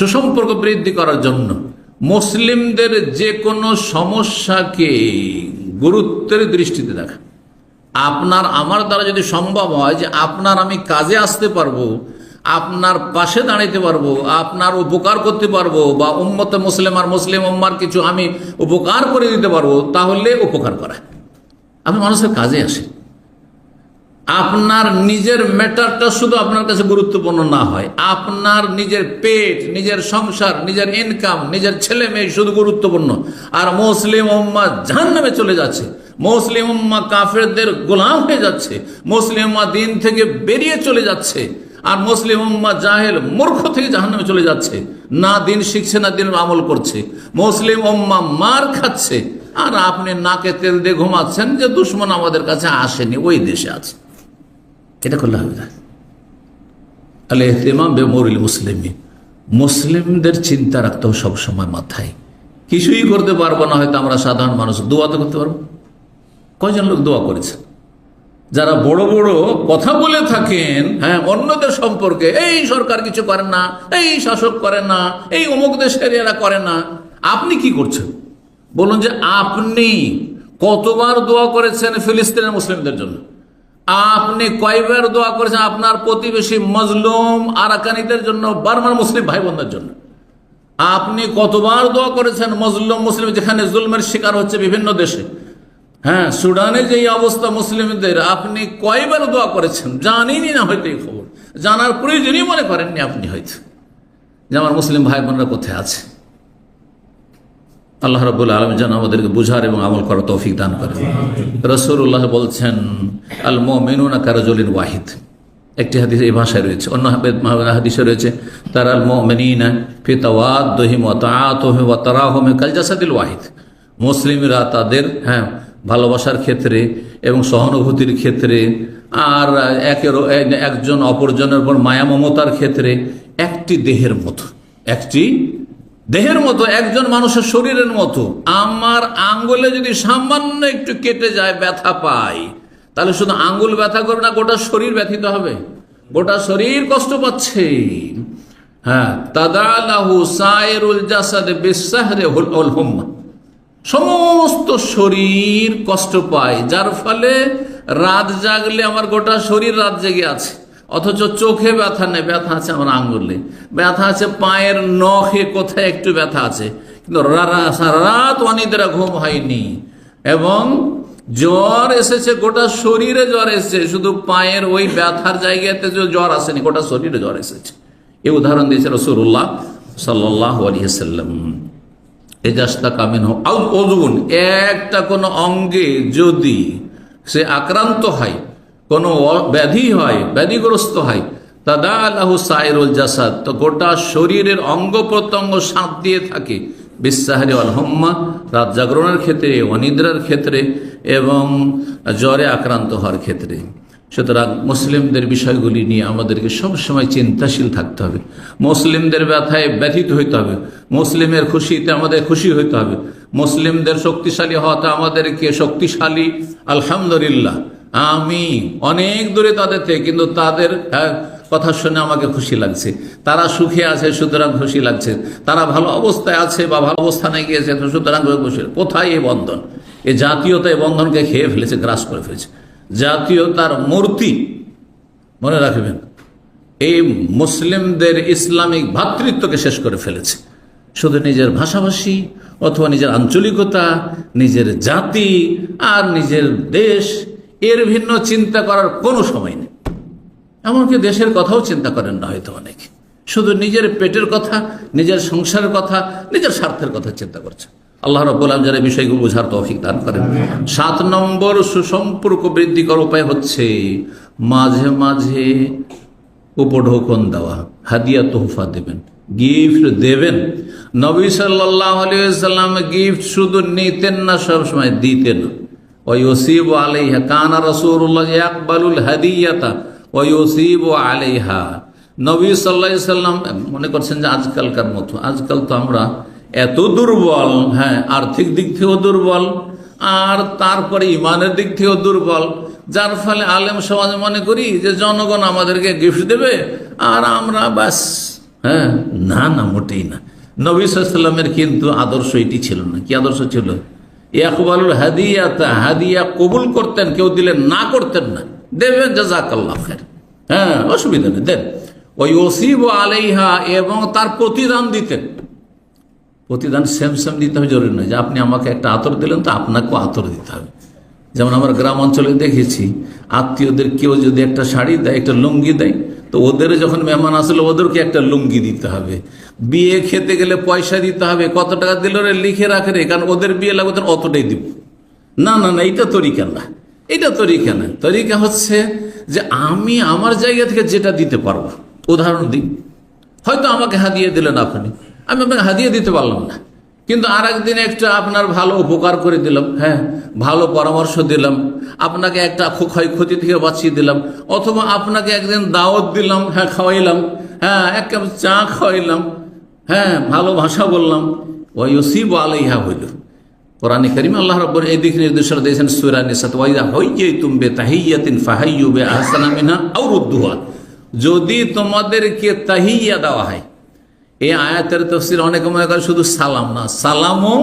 সুসম্পর্ক বৃদ্ধি করার জন্য মুসলিমদের যে কোনো সমস্যাকে গুরুত্বের দৃষ্টিতে দেখা। আপনার, আমার দ্বারা যদি সম্ভব হয় যে আপনার আমি কাজে আসতে পারব, আপনার পাশে দাঁড়াইতে পারব, আপনার উপকার করতে পারব বা উম্মতে মুসলিম আর মুসলিম উম্মার কিছু আমি উপকার করে দিতে পারব, তাহলে উপকার করা। আমি মানুষের কাজে আসি আপনার নিজের ম্যাটারটা শুধু আপনার কাছে গুরুত্বপূর্ণ না হয়। আপনার নিজের পেট, নিজের সংসার, নিজের ইনকাম নিজের ছেলে মেয়ে শুধু গুরুত্বপূর্ণ। আর মুসলিম উম্মা জাহান্নামে চলে যাচ্ছে। মুসলিম উম্মা কাফেরদের গোলাম হয়ে যাচ্ছে। মুসলিম উম্মা দিন থেকে বেরিয়ে চলে যাচ্ছে। আর মুসলিম উম্মা জাহেল মূর্খ থেকে জাহান্নামে চলে যাচ্ছে। না দিন শিখছে, না দিন আমল করছে। মুসলিম উম্মা মার খাচ্ছে। আর আপনি নাকে তেল দিয়ে ঘুমাচ্ছেন যে দুশ্মন আমাদের কাছে আসেনি, ওই দেশে আছে। এটা করলে হবে না। আলে এহতেমাম বেমরিল মুসলিমি, মুসলিমদের চিন্তা রাখতে হবে সবসময় মাথায়। কিছুই করতে পারব না, হয়তো আমরা সাধারণ মানুষ, দোয়া তো করতে পারব। কয়জন লোক দোয়া করেছে? যারা বড় বড় কথা বলে থাকেন হ্যাঁ অন্যদের সম্পর্কে, এই সরকার কিছু করে না, এই শাসক করে না, এই অমুক দেশের এরা করে না। আপনি কি করছেন? বলুন যে আপনি কতবার দোয়া করেছেন ফিলিস্তিনের মুসলিমদের জন্য? আপনি কয়বার দোয়া করেছেন? আপনার প্রতিবেশী মজলুম আরাকানিদের জন্য, বার্মার মুসলিম ভাই বোনদের জন্য। আপনি কতবার দোয়া করেছেন মজলুম মুসলিম? যেখানে জুলমের শিকার হচ্ছে বিভিন্ন দেশে। হ্যাঁ সুডানে যে অবস্থা মুসলিমদের, আপনি কয়বার দোয়া করেছেন? জানেনই না হয়তো এই খবর। জানার প্রয়োজনই মনে করেননি আপনি হয়তো। যে আমার মুসলিম ভাই বোনরা কোথায় আছে? আল্লাহ রবুল্লা আলম যেন আমাদেরকে বুঝার এবং আমল করার তৌফিক দান করে রসুল্লাহ বলছেন আল মেনুনা কারাজলিন ওয়াহিদ। একটি হাদিস এই ভাষায় রয়েছে। অন্য হাদিসে রয়েছে, তার আল মেনিনা ফিতাওয়াদ দহিম তাহিম তারাহমে কালজাসাদিল ওয়াহিদ। মুসলিমরা তাদের হ্যাঁ ভালোবাসার ক্ষেত্রে এবং সহানুভূতির ক্ষেত্রে আর একের একজন অপরজনের উপর মায়া মমতার ক্ষেত্রে একটি দেহের মতো একটি দেহের মতো, একজন মানুষের শরীরের মতো। আমার আঙ্গুলে যদি সামান্য একটু কেটে যায়, ব্যথা পাই, তাহলে শুধু আঙ্গুল ব্যথা করবে না, গোটা শরীর ব্যথিত হবে। গোটা শরীর কষ্ট পাচ্ছে। হ্যাঁ সমস্ত শরীর কষ্ট পায়, যার ফলে রাত জাগলে আমার গোটা শরীর রাত জেগে আছে। অথচ চোখে ব্যথা নেই, ব্যথা আছে আমার আঙ্গুলে। ব্যথা আছে পায়ের নখে, কোথায় একটু ব্যথা আছে। কিন্তু রাত অনিদ্রা ঘুম হয়নি। এবং জ্বর এসেছে, গোটা শরীরে জ্বর এসেছে। শুধু পায়ের ওই ব্যথার জায়গাতে জ্বর আসেনি, গোটা শরীরে জ্বর এসেছে। এই উদাহরণ দিয়েছে রসুল্লাহ সাল্লাহ এজাস্তা কামিন অজুন একটা কোনো অঙ্গে যদি সে আক্রান্ত হয় কোনো ব্যাধি হয়, ব্যাধিগ্রস্ত হয়। তাদা আল্লাহ সাইরুল জাসাদ। তো গোটা শরীরের অঙ্গ প্রত্যঙ্গ সাঁত দিয়ে থাকে। বিশ্বাহারি আলহম্মা রাত জাগরণের ক্ষেত্রে, অনিদ্রার ক্ষেত্রে এবং জ্বরে আক্রান্ত হওয়ার ক্ষেত্রে। সুতরাং মুসলিমদের বিষয়গুলি নিয়ে আমাদেরকে সবসময় চিন্তাশীল থাকতে হবে। মুসলিমদের ব্যথায় ব্যথিত হইতে হবে। মুসলিমের খুশিতে আমাদের খুশি হইতে হবে। মুসলিমদের শক্তিশালী হওয়াতে আমাদেরকে শক্তিশালী, আলহামদুলিল্লাহ। আমি অনেক দূরে তাদের থেকে, কিন্তু তাদের কথা শুনে আমাকে খুশি লাগছে। তারা সুখে আছে, সুতরাং খুশি লাগছে। তারা ভালো অবস্থায় আছে বা ভালো অবস্থানে গিয়েছে সুতরাং খুশি। কোথায় এই বন্ধন? এই জাতীয়তা এই বন্ধনকে খেয়ে ফেলেছে, গ্রাস করে ফেলেছে। জাতীয়তার মূর্তি, মনে রাখবেন, এই মুসলিমদের ইসলামিক ভ্রাতৃত্বকে শেষ করে ফেলেছে। শুধু নিজের ভাষাভাষী অথবা নিজের আঞ্চলিকতা, নিজের জাতি আর নিজের দেশ এর ভিন্ন চিন্তা করার কোনো সময় নেই। এমনকি দেশের কথাও চিন্তা করেন না হয়তো অনেকে। শুধু নিজের পেটের কথা, নিজের সংসারের কথা, নিজের স্বার্থের কথা চিন্তা করছে আল্লাহ আলম যারা বিষয়গুলো বোঝার তৌফিক দান করেন। সাত নম্বর সুসম্পর্ক বৃদ্ধি করার উপায় হচ্ছে মাঝে মাঝে উপঢৌকন দেওয়া, হাদিয়া তোহফা দেবেন, গিফট দেবেন। নবী সাল্লাহ আলিয়াল্লাম গিফট শুধু নিতেন না, সবসময় দিতেন ওয়সিব আলাইহা কানা রসুল্লাহ আকবালুল হাদিয়াতা ওয়সিব আলাইহা নবী সাল্লাহ সাল্লাম, মনে করছেন যে আজকালকার মতো, আজকাল তো আমরা এত দুর্বল হ্যাঁ আর্থিক দিক থেকেও দুর্বল, আর তারপরে ইমানের দিক থেকেও দুর্বল, যার ফলে আলেম সমাজ মনে করি যে জনগণ আমাদেরকে গিফট দেবে, আর আমরা ব্যাস হ্যাঁ না না, মোটেই না। নবী সাল্লামের কিন্তু আদর্শ এটি ছিল না। কি আদর্শ ছিল? ইয়াকবালুল হাদিয়াতা, হাদিয়া কবুল করতেন, কেউ দিলে না করতেন না। দেবেন জাজাকাল্লাহ খের হ্যাঁ অসুবিধা নেই, দেন। ওই ওসিব আলাইহা, এবং তার প্রতিদান দিতেন। প্রতিদান সেম সেম দিতে হবে, জরুরি নয় যে আপনি আমাকে একটা আতর দিলেন, তো আপনাকেও আতর দিতে হবে। যেমন আমরা গ্রাম অঞ্চলে দেখেছি, আত্মীয়দের কেউ যদি একটা শাড়ি দেয়, একটা লুঙ্গি দেয়, তো ওদের যখন মেহমান আসলে, ওদেরকে একটা লুঙ্গি দিতে হবে। বিয়ে খেতে গেলে পয়সা দিতে হবে, কত টাকা দিল রে, লিখে রাখে রে, কারণ ওদের বিয়ে লাগবে ওদের অতটাই দিব। না না না, এইটা তরিকা না এটা তরিকা না। তরিকা হচ্ছে যে আমি আমার জায়গা থেকে যেটা দিতে পারব, উদাহরণ দিই। হয়তো আমাকে হাদিয়ে দিলেন আপনি, আমি আপনাকে হাদিয়ে দিতে পারলাম না। কিন্তু আর একদিন একটা আপনার ভালো উপকার করে দিলাম হ্যাঁ ভালো পরামর্শ দিলাম, আপনাকে একটা ক্ষয়ক্ষতি থেকে বাঁচিয়ে দিলাম, অথবা আপনাকে একদিন দাওয়াত দিলাম হ্যাঁ খাওয়াইলাম হ্যাঁ এক কাপ চা খাওয়াইলাম হ্যাঁ ভালো ভাষা বললাম ওই ওসিব আলাইহা হইল। কোরআন করিম আল্লাহ রব্বর এই দিক নির্দেশনা দিয়েছেন, সুরা নিসাত ওয়াইদা হইয়ে তুমবে তাহিয়াতিন ফাহাইয়ু বে আহসানা মিনহা আও রুদ্দুহা। যদি তোমাদেরকে তাহিয়া দেওয়া হয় এই আয়াতের তফসির অনেকে মনে করে শুধু সালাম না, সালামও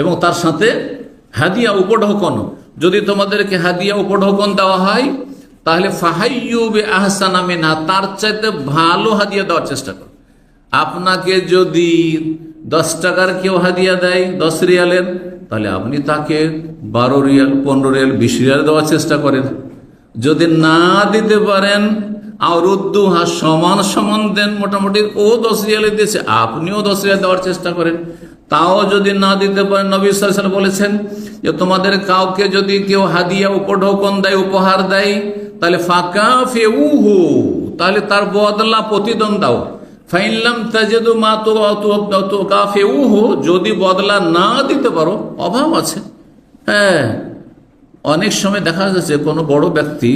এবং তার সাথে হাদিয়া উপঢৌকন। যদি তোমাদেরকে হাদিয়া উপঢৌকন দেওয়া হয়, তাহলে ফাহাইয়ুবে আহসানা মিনহা, তার চাইতে ভালো হাদিয়া দেওয়ার চেষ্টা করো। আপনাকে যদি দশ টাকার কেউ হাদিয়া দেয় দশ রিয়ালের, তাহলে আপনি তাকে বারো রিয়াল, পনেরো রিয়াল, বিশ রিয়াল দেওয়ার চেষ্টা করেন। যদি না দিতে পারেন আর উদ্দু হা সমান সমান দেন মোটামুটি। ও দশ রিয়ালে দিয়েছে আপনিও দশ রিয়াল দেওয়ার চেষ্টা করেন। তাও যদি না দিতে পারেন, নবী বলেছেন যে, তোমাদের কাউকে যদি কেউ হাদিয়া উপঢৌকন দেয় উপহার দেয়, তাহলে ফাঁকা ফেউহু তাহলে তার বদলা প্রতিদ্বন্দ দাও ফাইনলাম তাজেদু মা তো তো, কাফেউহু, যদি বদলা না দিতে পারো, অভাব আছে। হ্যাঁ অনেক সময় দেখা যাচ্ছে কোনো বড় ব্যক্তি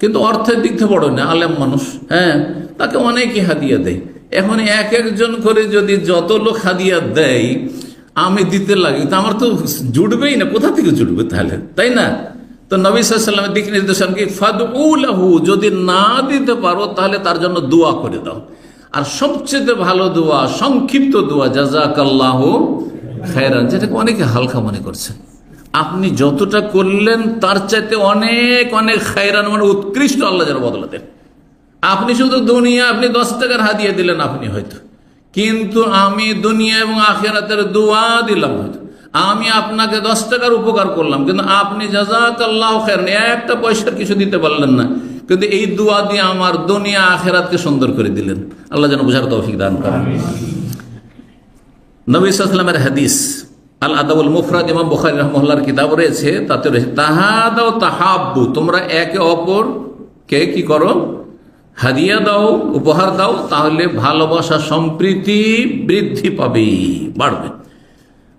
কিন্তু অর্থের দিক থেকে বড় না, আলেম মানুষ হ্যাঁ? তাকে অনেকে হাদিয়া দেয়। এখন এক একজন করে যদি যত লোক হাদিয়া দেয়, আমি দিতে লাগি, তো আমার তো জুটবেই না, কোথা থেকে জুটবে তাহলে, তাই না? তো নবী দিক নির্দেশন কি? ফাদ যদি না দিতে পারো, তাহলে তার জন্য দোয়া করে দাও। আর সবচেয়ে ভালো দোয়া, সংক্ষিপ্ত দোয়া জাজাকাল্লাহ খায়রান, যেটাকে অনেকে হালকা মনে করছেন আপনি যতটা করলেন তার চাইতে অনেক অনেক খায়রান মানে উৎকৃষ্ট আল্লাহ যেন বদলা দেন। আপনি শুধু দুনিয়া আপনি দশ টাকার হাদিয়ে দিলেন আপনি হয়তো। কিন্তু আমি দুনিয়া এবং আখেরাতের দোয়া দিলাম হয়তো। আমি আপনাকে দশ টাকার উপকার করলাম কিন্তু আপনি জাজাক আল্লাহ খেরেন একটা পয়সার কিছু দিতে পারলেন না। কিন্তু এই দোয়া দিয়ে আমার দুনিয়া আখেরাতকে সুন্দর করে দিলেন। আল্লাহ যেন বোঝার তৌফিক দান করেন। নবী সাল্লামের হাদিস আল আদাবুল মুফরাদ ইমাম বুখারি রহমল্লার কিতাব রয়েছে, তাতে রয়েছে তাহাদাও তাহাব্বু, তোমরা একে অপর কে কি করো? হাদিয়া দাও, উপহার দাও, তাহলে ভালোবাসা সম্প্রীতি বৃদ্ধি পাবে, বাড়বে।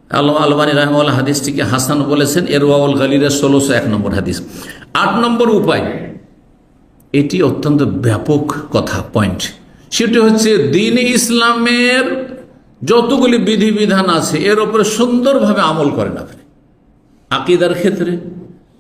আল্লাহ আলবানী রহমাল্লাহ হাদিসটিকে হাসান বলেছেন, এরওয়াউল গালিরের ষোলোশো এক নম্বর হাদিস। আট নম্বর উপায়, এটি অত্যন্ত ব্যাপক কথা পয়েন্ট সেটি হচ্ছে, দিন ইসলামের যতগুলি বিধিবিধান আছে, এর উপরে সুন্দরভাবে আমল করেন আপনি। আকিদার ক্ষেত্রে,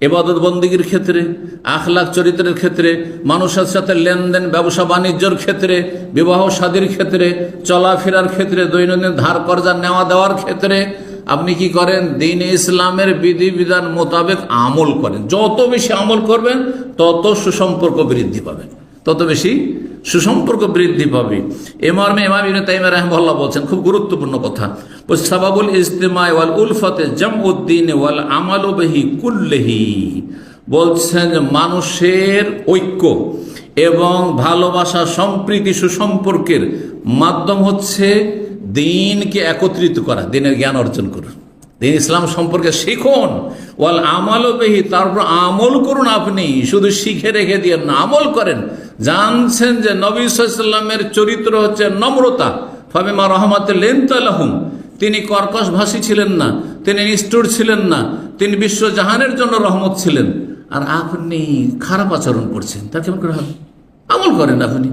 এবাদত বন্দীগীর ক্ষেত্রে, আখলাখ চরিত্রের ক্ষেত্রে, মানুষের সাথে লেনদেন, ব্যবসা বাণিজ্যর ক্ষেত্রে, বিবাহ শাদীর ক্ষেত্রে, চলাফেরার ক্ষেত্রে, দৈনন্দিন ধার কর্জা নেওয়া দেওয়ার ক্ষেত্রে, আপনি কি করেন? দিন ইসলামের বিধিবিধান মোতাবেক আমল করেন। যত বেশি আমল করবেন, তত সুসম্পর্ক বৃদ্ধি পাবেন। তত বেশি সুসম্পর্ক বৃদ্ধি পাবে। এ মর্মে ইমাম ইবনে তাইমিয়া রাহিমাহুল্লাহ বলছেন, খুব গুরুত্বপূর্ণ কথা। সাবাবুল ইজতেমা ওয়াল উলফতে জামউদ্দিন ওয়াল আমালু বিহি কুল্লিহি। বলছেন মানুষের ঐক্য এবং ভালোবাসা সম্প্রীতি সুসম্পর্কের মাধ্যম হচ্ছে দিনকে একত্রিত করা, দিনের জ্ঞান অর্জন করুন দিন ইসলাম সম্পর্কে শিখুন। ওয়াল আমলও বেহি, তারপর আমল করুন আপনি। শুধু শিখে রেখে দিয়ে না আমল করেন জানছেন যে নবী সাল্লামের চরিত্র হচ্ছে নম্রতা। ফাবিমা রহমাতে লেনতালাহুম তিনি কর্কশ ভাষী ছিলেন না, তিনি নিষ্ঠুর ছিলেন না, তিনি বিশ্বজাহানের জন্য রহমত ছিলেন। আর আপনি খারাপ আচরণ করছেন, তা কেমন করে হবে? আমল করেন আপনি।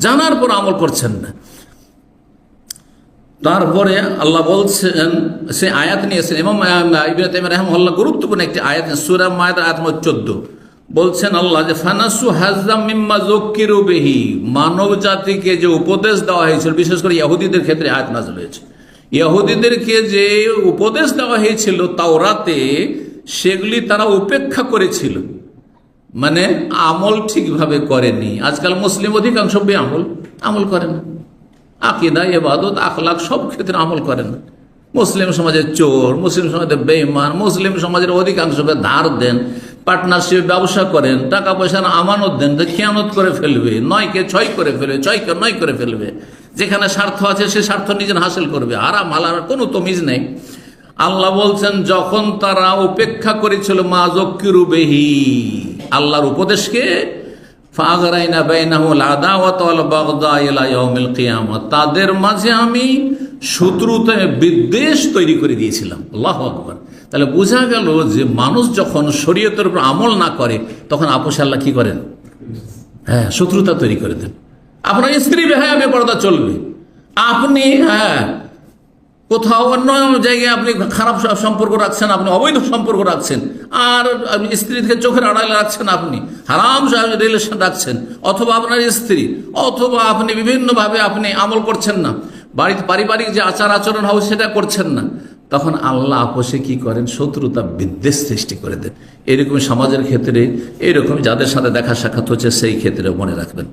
জানার পর আমল করছেন না। তারপরে আল্লাহ বলছেন, সে আয়াত নিয়েছেন। এবং ইবিন রহমল্লা গুরুত্বপূর্ণ একটি আয়াত, সুরা মায়াত আয়াত চোদ্দ। বলছেন আল্লাহ যে, ফানাসু হাজাম মিম্মা জক্কিরু মানব জাতিকে যে উপদেশ দেওয়া হয়েছিল, বিশেষ করে ইহুদিদের ক্ষেত্রে আয়াত নাজল হয়েছে। ইহুদিদেরকে যে উপদেশ দেওয়া হয়েছিল তাওরাতে, সেগুলি তারা উপেক্ষা করেছিল। মানে আমল ঠিকভাবে করেনি। আজকাল মুসলিম অধিকাংশ বে আমল আমল করে না। আকিদা এবাদত আখলাক সব ক্ষেত্রে আমল করে না। মুসলিম সমাজের চোর, মুসলিম সমাজের বেইমান মুসলিম সমাজের অধিকাংশকে ধার দেন। পার্টনারশিপ ব্যবসা করেন, টাকা পয়সার আমানত দেন খেয়ানত করে ফেলবে, নয়কে ছয় করে ফেলবে, ছয়কে নয় করে ফেলবে, যেখানে স্বার্থ আছে সে স্বার্থ নিজের হাসিল করবে আরাম আলার কোনো তমিজ নেই। আল্লাহ বলছেন, যখন তারা উপেক্ষা করেছিল, মা জক্কিরু বেহি, আল্লাহর উপদেশকে তাদের মাঝে আমি শত্রুতে বিদ্বেষ তৈরি করে দিয়েছিলাম। আল্লাহু আকবার। তাহলে বোঝা গেল যে মানুষ যখন শরীয়তের উপর আমল না করে, তখন আপোষ আল্লাহ কি করেন? হ্যাঁ শত্রুতা তৈরি করে দেন। আপনার স্ত্রী বেহায়া, বেপরদা চলবে। আপনি হ্যাঁ কোথাও অন্য জায়গায় আপনি খারাপ সম্পর্ক রাখছেন, আপনি অবৈধ সম্পর্ক রাখছেন, আর আপনি স্ত্রী থেকে চোখের আড়ালে রাখছেন আপনি, হারাম রিলেশন রাখছেন, অথবা আপনার স্ত্রী, অথবা আপনি বিভিন্নভাবে আপনি আমল করছেন না, বাড়িতে পারিবারিক যে আচার আচরণ হবে সেটা করছেন না তখন আল্লাহ আপোষে কি করেন? শত্রুতা বিদ্বেষ সৃষ্টি করে দেন। এরকম সমাজের ক্ষেত্রে, এরকম যাদের সাথে দেখা সাক্ষাৎ হচ্ছে, সেই ক্ষেত্রে মনে রাখবেন।